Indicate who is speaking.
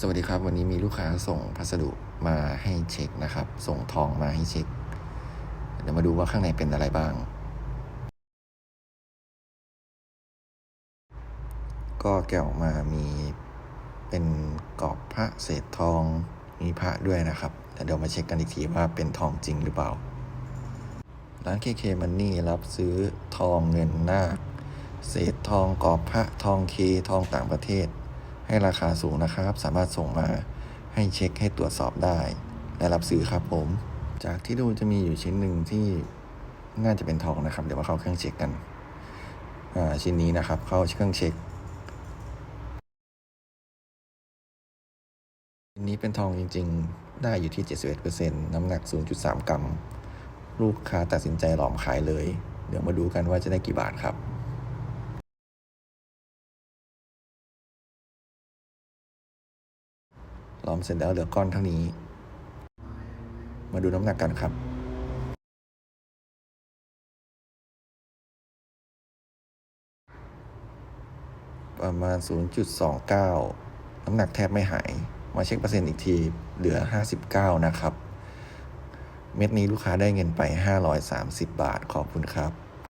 Speaker 1: สวัสดีครับ วันนี้มีลูกค้าส่งพัสดุมาให้เช็คนะครับ ส่งทองมาให้เช็ค เดี๋ยวมาดูว่าข้างในเป็นอะไรบ้าง ก็แกะออกมามีเป็นกรอบพระเศษทองมีพระด้วยนะครับเดี๋ยวมาเช็คกันอีกทีว่าเป็นทองจริงหรือเปล่า ร้านเคเคมันนี่รับซื้อทองเงินนาคเศษทองกรอบพระทองเคทองต่างประเทศ ให้ราคาสูงนะครับ สามารถส่งมาให้เช็คให้ตรวจสอบได้และรับซื้อครับผม จากที่ดูจะมีอยู่ชิ้นหนึ่งที่น่าจะเป็นทองนะครับ เดี๋ยวมาเข้าเครื่องเช็คกันอ่าชิ้นนี้นะครับ เข้าเครื่องเช็คชิ้นนี้เป็นทองจริง ๆ ได้อยู่ที่ 71%น้ำหนัก 0.3 กรัม ลูกค้าตัดสินใจหลอมขายเลย เดี๋ยวมาดูกันว่าจะได้กี่บาทครับ หลอมเสร็จแล้วเหลือก้อนเท่านี้ มาดูน้ำหนักกันครับประมาณ 0.29 น้ำหนักแทบไม่หาย มาเช็คเปอร์เซ็นต์อีกทีเหลือ 59 นะครับ เม็ดนี้ลูกค้าได้เงินไป 530 บาท ขอบคุณครับ